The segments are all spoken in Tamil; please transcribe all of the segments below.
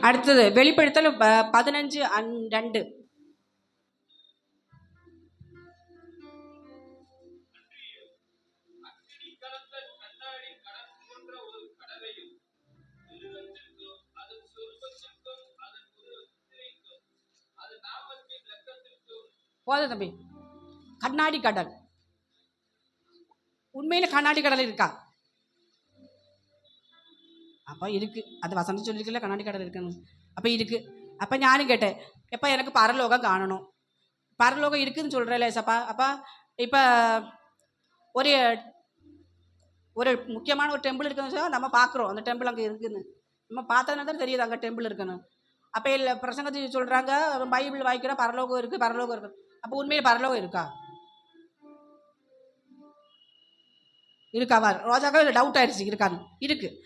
அடுத்தது வெளிப்படுத்தல் ப- பதினஞ்சு அன் ரெண்டு. போதும் தம்பி. கண்ணாடி கடல். உண்மையில கண்ணாடி கடல் இருக்கா? அப்போ இருக்குது அது வசந்த சொல்லியிருக்கல கண்ணாடி கடல் இருக்குன்னு. அப்போ இருக்குது அப்போ ஞானும் கேட்டேன் எப்போ எனக்கு பரலோகம் காணணும். பரலோகம் இருக்குதுன்னு சொல்கிறேன் சப்பா அப்போ இப்போ ஒரு ஒரு முக்கியமான ஒரு டெம்பிள் இருக்குதுன்னு சொன்னால் நம்ம பார்க்குறோம். அந்த டெம்பிள் அங்கே இருக்குதுன்னு நம்ம பார்த்ததுனால தான் தெரியுது அங்கே டெம்பிள் இருக்குன்னு. அப்போ இல்லை பிரசங்கத்தை சொல்கிறாங்க பைபிள் வாய்க்கிறோம் பரலோகம் இருக்குது பரலோகம் இருக்குது அப்போ உண்மையில் பரலோகம் இருக்கா? இருக்காவா ரோஜாக்கா டவுட் ஆயிடுச்சு இருக்கான்னு. இருக்குது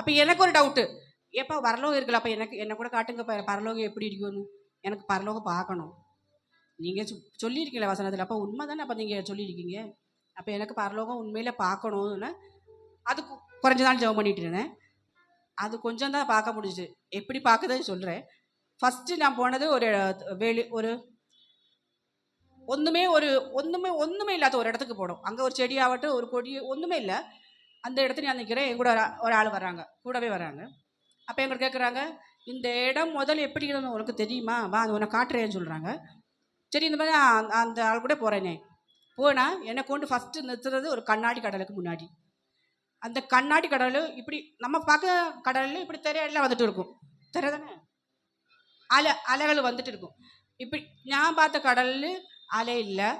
அப்போ எனக்கு ஒரு டவுட்டு எப்போ வரலோகம் இருக்குல்ல அப்போ எனக்கு என்ன கூட காட்டுங்க பரலோகம் எப்படி இருக்குன்னு எனக்கு பரலோகம் பார்க்கணும். நீங்கள் சொல்லியிருக்கீங்களா வசனத்தில். அப்போ உண்மை தானே அப்போ நீங்கள் சொல்லியிருக்கீங்க. அப்போ எனக்கு பரலோகம் உண்மையில் பார்க்கணும்னு. அது குறைஞ்ச நாள் ஜெபம் பண்ணிட்டு இருந்தேன். அது கொஞ்சம் தான் பார்க்க முடிஞ்சுது. எப்படி பார்க்குதுன்னு சொல்கிறேன் ஃபஸ்ட்டு நான் போனது ஒரு வேலு ஒரு ஒன்றுமே ஒரு ஒன்றுமே ஒன்றுமே இல்லாத ஒரு இடத்துக்கு போனோம். அங்கே ஒரு செடி ஆகட்டும் ஒரு கொடி ஒன்றுமே இல்லை. அந்த இடத்துல நான் நிற்கிறேன் என் கூட ஒரு ஆள் வராங்க கூடவே வராங்க அப்போ எங்களுக்கு கேட்குறாங்க இந்த இடம் முதல்ல எப்படி இருந்தது உனக்கு தெரியுமா? வா அது உனக்கு காட்டுறேன்னு சொல்கிறாங்க சரி இந்த மாதிரி அந்த- அந்த ஆள் கூட போகிறேனே போனால் என்னை கொண்டு ஃபஸ்ட்டு நிறுத்துறது ஒரு கண்ணாடி கடலுக்கு முன்னாடி. அந்த கண்ணாடி கடல் இப்படி நம்ம பார்க்க கடலில் இப்படி திரையெல்லாம் வந்துட்டு இருக்கும். திரை தானே அலை அலைகள் வந்துட்டு இருக்கும். இப்படி நான் பார்த்த கடலில் அலை இல்லை.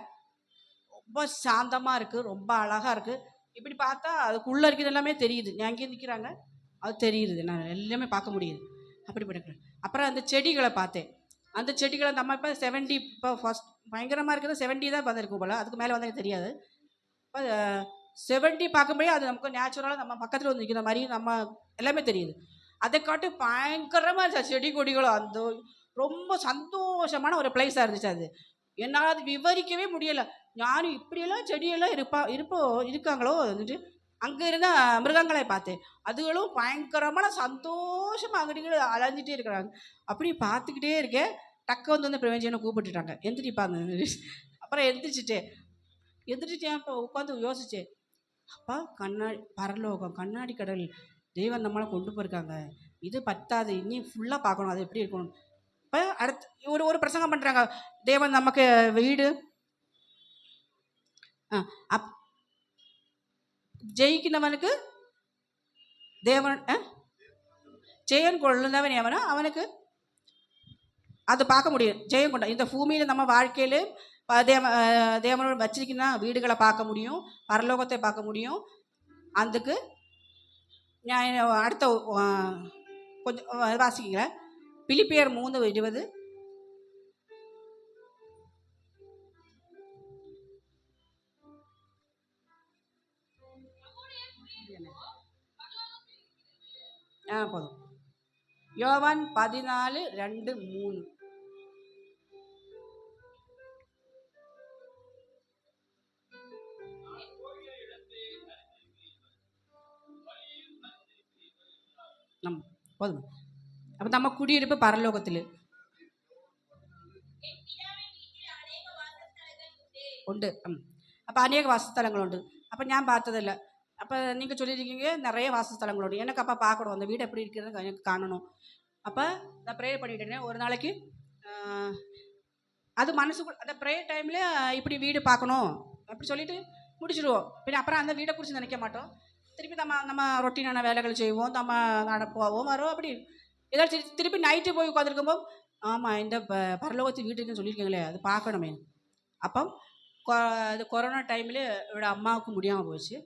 ரொம்ப சாந்தமாக இருக்குது ரொம்ப அழகாக இருக்குது இப்படி பார்த்தா அதுக்குள்ளே இருக்கிறது எல்லாமே தெரியுது. நான் அங்கேயே நிற்கிறாங்க அது தெரியுது. நான் எல்லாமே பார்க்க முடியுது. அப்படி படுக்கிறேன் அப்புறம் அந்த செடிகளை பார்த்தேன். அந்த செடிகளை நம்ம இப்போ செவன்டி இப்போ ஃபஸ்ட் பயங்கரமாக இருக்கிறது செவன்டி தான் வந்திருக்கும் போல். அதுக்கு மேலே வந்து தெரியாது. இப்போ செவன்டி பார்க்கும்போது அது நமக்கு நேச்சுரலாக நம்ம பக்கத்தில் வந்து நிற்கிற மாதிரி நம்ம எல்லாமே தெரியுது. அதை காட்டு பயங்கரமாக இருந்துச்சு. செடி கொடிகளும் அந்த ரொம்ப சந்தோஷமான ஒரு பிளேஸாக இருந்துச்சு அது. என்னால் அது விவரிக்கவே முடியலை. ஞானும் இப்படியெல்லாம் செடியெல்லாம் இருப்பா இருப்போ இருக்காங்களோ வந்துட்டு அங்கே இருந்த மிருகங்களை பார்த்தேன். அதுகளும் பயங்கரமான சந்தோஷமாக அங்கிட்டு அலைஞ்சிட்டே இருக்கிறாங்க. அப்படி பார்த்துக்கிட்டே இருக்கேன். டக்க வந்து வந்து பிரவேஞ்சனை கூப்பிட்டுட்டாங்க. எந்திரிப்பாங்க அப்புறம் எந்திரிச்சிட்டேன். எந்திரிச்சேன் அப்போ உட்காந்து யோசிச்சேன். அப்பா கண்ணாடி பரலோகம் கண்ணாடி கடல் தெய்வம் நம்மளை கொண்டு போயிருக்காங்க. இது பத்தாது. இனி ஃபுல்லாக பார்க்கணும். அது எப்படி இருக்கணும்? இப்போ அடுத்து ஒரு ஒரு பிரசங்கம் பண்ணுறாங்க தேவன் நமக்கு வீடு. ஆ அப் ஜெயிக்கிறவனுக்கு தேவன் ஆ? ஜெயன் கொள்ளுந்தவன் எவனோ அவனுக்கு அது பார்க்க முடியும். ஜெயம் கொண்ட இந்த பூமியில் நம்ம வாழ்க்கையில் தேவ தேவனோட வச்சிருக்கினா வீடுகளை பார்க்க முடியும் பரலோகத்தை பார்க்க முடியும். அதுக்கு நான் அடுத்த கொஞ்சம் வாசிக்கிறேன். பிலிப்பியர் மூணு இருபது. ஆ போதும். யோவான் பதினாலு ரெண்டு மூணு. நம் போதும். அப்போ நம்ம குடியிருப்பு பரலோகத்தில் ഉണ്ട് ഉം. അപ്പോൾ അനേക വാസസ്ഥലങ്ങളുണ്ട് അപ്പം ഞാൻ பார்த்ததில்ல அப்போ நீங்கள் சொல்லியிருக்கீங்க நிறைய வாசஸ்தலங்களுண்டு எனக்கு அப்போ பார்க்கணும் அந்த வீடு எப்படி இருக்கிறது எனக்கு காணணும் அப்போ நான் ப்ரேயர் பண்ணிட்டேன் ஒரு நாளைக்கு ஆஹ், அது மனசுக்குள் அந்த ப்ரேயர் டைமில் இப்படி வீடு பார்க்கணும் அப்படி சொல்லிட்டு முடிச்சிடுவோம் பின்ன அப்புறம் அந்த வீடை குறித்து நினைக்க மாட்டோம் திருப்பி நம்ம நம்ம ரொட்டீனான வேலைகள் செய்வோம் நம்ம நட போவோம் வரோம் அப்படி ஏதாச்சும் திருப்பி நைட்டு போய் உட்காந்துருக்கும்போது ஆமாம் இந்த ப பரலோகத்து வீட்டுக்கு சொல்லியிருக்கீங்களே அது பார்க்கணுமே. அப்போ கொ அது கொரோனா டைமில் என்னோட அம்மாவுக்கு முடியாமல் போச்சு.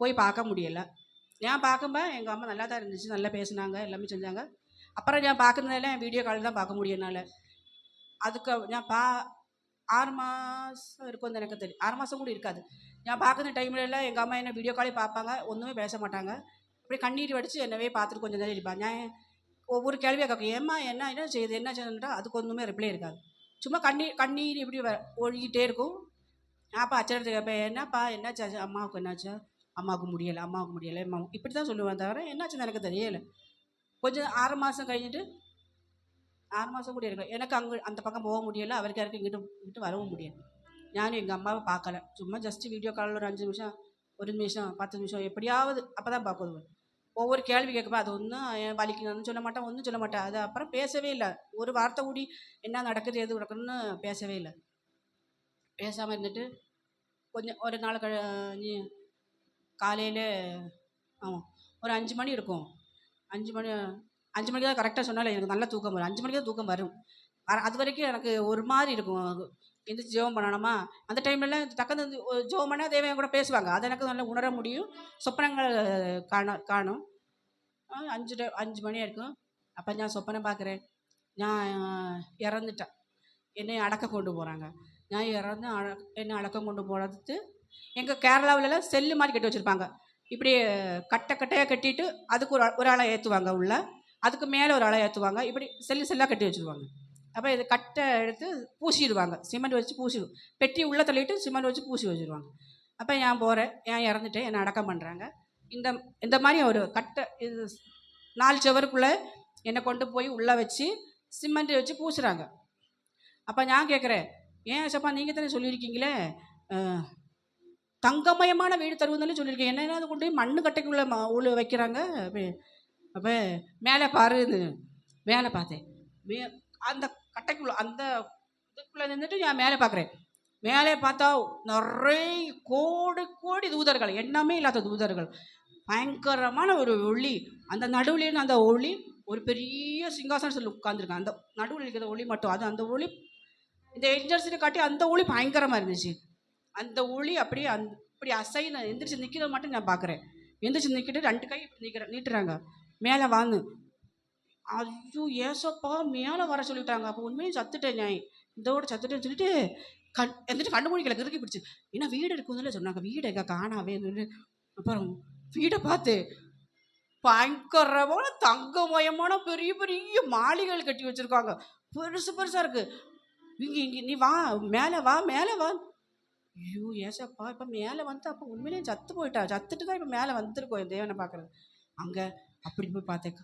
போய் பார்க்க முடியலை. நான் பார்க்கும்போது எங்கள் அம்மா நல்லா தான் இருந்துச்சு நல்லா பேசுனாங்க எல்லாமே செஞ்சாங்க. அப்புறம் நான் பார்க்குறதுனால வீடியோ கால் தான் பார்க்க முடியும் என்னால். அதுக்கு நான் பா ஆறு மாதம் இருக்கும் எனக்கு தெரியும் ஆறு மாதம் கூட இருக்காது. நான் பார்க்குற டைம்லலாம் எல்லாம் எங்கள் அம்மா என்ன வீடியோ காலே பார்ப்பாங்க ஒன்றுமே பேச மாட்டாங்க. அப்படியே கண்ணீர் வடித்து என்னவே பார்த்துட்டு கொஞ்சம் நேரம் இருப்பாங்க நான் ஒவ்வொரு கேள்வியாக கேட்கும். ஏம்மா என்ன என்ன செய்யுது என்ன செய்யுதுன்றா அதுக்கு ஒன்றுமே ரிப்ளை இருக்காது. சும்மா கண்ணீர் கண்ணீர் இப்படி ஒழுகிட்டே இருக்கும். அப்பா அச்சரத்து கேட்பேன் என்னப்பா என்னாச்சு? அம்மாவுக்கு என்னாச்சா? அம்மாவுக்கு முடியலை அம்மாவுக்கு முடியலை. அம்மா இப்படி தான் சொல்லுவேன் தவிர என்னாச்சுன்னு எனக்கு தெரியலை. கொஞ்சம் ஆறு மாதம் கழிஞ்சிட்டு ஆறு மாதம் கூட இருக்கும். எனக்கு அங்கே அந்த பக்கம் போக முடியலை அவருக்கு யாருக்கும் இங்கிட்டு இங்கிட்டு வரவும் முடியல. நானும் எங்கள் அம்மாவை பார்க்கல. சும்மா ஜஸ்ட்டு வீடியோ காலில் ஒரு அஞ்சு நிமிஷம் ஒரு நிமிஷம் பத்து நிமிஷம் எப்படியாவது அப்போ தான் பார்க்குறது ஒவ்வொரு கேள்வி கேட்கப்போ அது ஒன்றும் வலிக்கணும்னு சொல்ல மாட்டேன் ஒன்றும் சொல்ல மாட்டேன் அது அப்புறம் பேசவே இல்லை. ஒரு வார்த்தை கூடி என்ன நடக்குது எது நடக்குதுன்னு பேசவே இல்லை. பேசாமல் இருந்துட்டு கொஞ்சம் ஒரு நாள் கழி காலையில் ஆமாம் ஒரு அஞ்சு மணி இருக்கும். அஞ்சு மணி அஞ்சு மணிக்கு தான் கரெக்டாக சொன்னால எனக்கு நல்லா தூக்கம் வரும். அஞ்சு மணிக்கு தான் தூக்கம் வரும். அது வரைக்கும் எனக்கு ஒரு மாதிரி இருக்கும். எந்திரிச்சு ஜெபம் பண்ணணுமா? அந்த டைம்லலாம் தக்கந்து வந்து ஜெபம் பண்ணால் தேவையான கூட பேசுவாங்க. அதை எனக்கு நல்லா உணர முடியும். சொப்பனங்கள் காண காணும். அஞ்சு அஞ்சு மணி இருக்கும் அப்போ நான் சொப்பனம் பார்க்குறேன் நான் இறந்துட்டேன். என்னை அடக்க கொண்டு போகிறாங்க நான் இறந்து அழ என்னை அடக்கம் கொண்டு போகிறது எங்கள் கேரளாவிலலாம் செல்லு மாதிரி கட்டி வச்சுருப்பாங்க. இப்படி கட்டை கட்டையாக கட்டிட்டு அதுக்கு ஒரு ஒரு ஆளை ஏற்றுவாங்க உள்ள. அதுக்கு மேலே ஒரு ஆளை ஏற்றுவாங்க இப்படி செல்லு செல்லாக கட்டி வச்சுருவாங்க. அப்போ இது கட்டை எடுத்து பூசிடுவாங்க. சிமெண்ட் வச்சு பூசிடுவோம் பெட்டி உள்ளே தள்ளிட்டு சிமெண்ட் வச்சு பூசி வச்சுருவாங்க. அப்போ நான் போகிறேன் ஏன் இறந்துட்டேன். என்னை அடக்கம் பண்ணுறாங்க இந்த இந்த மாதிரி ஒரு கட்டை இது நாலு சுவருக்குள்ளே என்னை கொண்டு போய் உள்ளே வச்சு சிமெண்ட் வச்சு பூசுகிறாங்க அப்போ நான் கேட்குறேன் ஏன் சப்பா நீங்கள் தானே சொல்லியிருக்கீங்களே? தங்கமயமான வீடு தருவதுன்னு சொல்லியிருக்கேன் என்ன அது கொண்டு போய் மண்ணு கட்டைக்குள்ளே உள்ள வைக்கிறாங்க? அப்போ மேலே பாருன்னு மேலே பார்த்தேன். மே அந்த கட்டைக்குள்ள அந்த இதுக்குள்ளே நின்றுட்டு நான் மேலே பார்க்குறேன். மேலே பார்த்தா நிறைய கோடி கோடி தூதர்கள் எண்ணமே இல்லாத தூதர்கள். பயங்கரமான ஒரு ஒளி. அந்த நடுவில் இருந்து அந்த ஒளி ஒரு பெரிய சிங்காசனு சொல்லி உட்காந்துருக்கேன் அந்த நடுவில் இருக்கிற ஒளி மட்டும் அது அந்த ஒளி இந்த ஏஞ்சல்ஸினை காட்டி அந்த ஒளி பயங்கரமாக இருந்துச்சு. அந்த ஒளி அப்படியே அந் இப்படி அசை நான் எந்திரிச்சு நிற்கிறத மட்டும் நான் பார்க்குறேன். எந்திரிச்சு நிற்கிட்டு ரெண்டு கை இப்படி நிற்கிறேன் நீட்டுறாங்க. மேலே வான்னு. ஐயோ ஏசப்பா மேலே வர சொல்லிட்டாங்க. அப்போ உண்மையும் சத்துட்டேன் நான். இதோட சத்துட்டேன்னு சொல்லிட்டு கண் எந்திரிட்டு கண்டுபிடிக்கல கிறுக்கி பிடிச்சி. ஏன்னா வீடு இருக்குதுன்னு சொன்னாங்க. வீடு எங்கே காணாவே அப்புறம் வீடை பார்த்து பயங்கரமான தங்கமயமான பெரிய பெரிய மாளிகைகள் கட்டி வச்சுருக்காங்க. பெருசு பெருசாக இருக்குது இங்கே இங்கே நீ வா மேலே வா மேலே வா. ஐயோ ஏசப்பா இப்போ மேலே வந்து அப்போ உண்மையிலேயே சத்து போயிட்டா. சத்துட்டு தான் இப்போ மேலே வந்துருக்கோம் என் தேவனை பார்க்குறது. அங்கே அப்படி போய் பார்த்தேன்.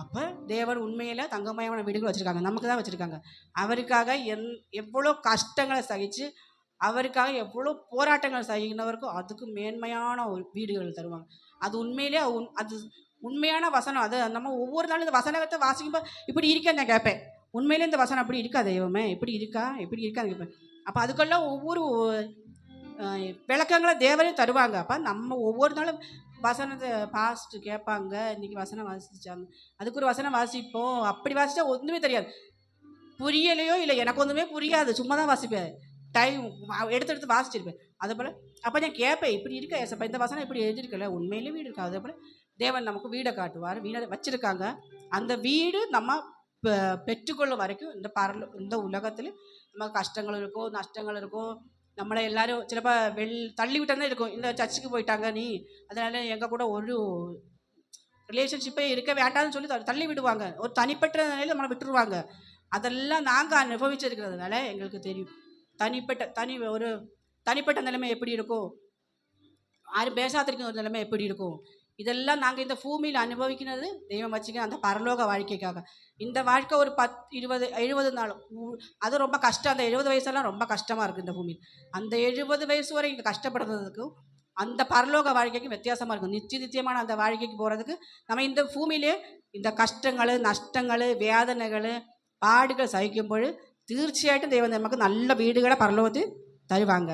அப்போ தேவர் உண்மையில் தங்கமயமான வீடுகள் வச்சுருக்காங்க. நமக்கு தான் வச்சுருக்காங்க. அவருக்காக என் எவ்வளோ கஷ்டங்களை சகித்து அவருக்காக எவ்வளோ போராட்டங்கள் சகிக்கிறவருக்கும் அதுக்கு மேன்மையான ஒரு வீடுகள் தருவாங்க. அது உண்மையிலே உண் அது உண்மையான வசனம். அது நம்ம ஒவ்வொரு நாளும் இந்த வசனத்தை வாசிக்கும்போது இப்படி இருக்கேன் நான் கேட்பேன். உண்மையிலே இந்த வசனம் அப்படி இருக்கா தெய்வமே? இப்படி இருக்கா? இப்படி இருக்கான்னு கேட்பேன். அப்போ அதுக்கெல்லாம் ஒவ்வொரு விளக்கங்களை தேவரே தருவாங்க. அப்போ நம்ம ஒவ்வொரு நாளும் வசனத்தை பாஸ்ட் கேட்பாங்க. இன்றைக்கி வசனம் வாசிச்சாங்க. அதுக்கு ஒரு வசனம் வாசிப்போம். அப்படி வாசித்தா ஒன்றுமே தெரியாது. புரியலையோ இல்லை எனக்கு ஒன்றுமே புரியாது. சும்மா தான் வாசிப்பேன். டைம் எடுத்து எடுத்து வாசிச்சிருப்பேன். அதே போல் அப்போ நான் கேட்பேன் இப்படி இருக்க ஏசப்பா? இந்த வசனம் இப்படி எழுதியிருக்கல. உண்மையிலே வீடு இருக்கா? அதே போல் தேவன் நமக்கு வீடை காட்டுவார். வீடை வச்சுருக்காங்க. அந்த வீடு நம்ம பெ- பெற்றுக்கொள்ளும் வரைக்கும் இந்த பரல இந்த உலகத்தில் நம்ம கஷ்டங்கள் இருக்கும் நஷ்டங்கள் இருக்கும். நம்மளை எல்லாரும் சிலப்போ வெள் தள்ளி விட்டே இருக்கும். இந்த சர்ச்சுக்கு போயிட்டாங்க நீ. அதனால எங்கள் கூட ஒரு ரிலேஷன்ஷிப்பே இருக்க வேண்டாம்னு சொல்லி தள்ளி விடுவாங்க. ஒரு தனிப்பட்ட நிலையில் நம்மளை விட்டுருவாங்க. அதெல்லாம் நாங்கள் அனுபவிச்சிருக்கிறதுனால எங்களுக்கு தெரியும். தனிப்பட்ட தனி ஒரு தனிப்பட்ட நிலைமை எப்படி இருக்கும்? யாரும் பேசாதிருக்கிற ஒரு நிலைமை எப்படி இருக்கும்? இதெல்லாம் நாங்கள் இந்த பூமியில் அனுபவிக்கிறது தெய்வம் வச்சுக்க அந்த பரலோக வாழ்க்கைக்காக. இந்த வாழ்க்கை ஒரு பத் இருபது எழுபது நாள் அது ரொம்ப கஷ்டம். அந்த எழுபது வயசெல்லாம் ரொம்ப கஷ்டமாக இருக்குது இந்த பூமியில். அந்த எழுபது வயசு வரை இங்கே கஷ்டப்படுறதுக்கும் அந்த பரலோக வாழ்க்கைக்கும் வித்தியாசமாக இருக்கும். நிச்சய நிச்சயமான அந்த வாழ்க்கைக்கு போகிறதுக்கு நம்ம இந்த பூமியிலே இந்த கஷ்டங்கள் நஷ்டங்கள் வேதனைகள் பாடுகள் சகிக்கும்போது തീർച്ചയായിട്ടും தெய்வம் நமக்கு நல்ல வீடுகளை പരലോകത്തിൽ தருவாங்க.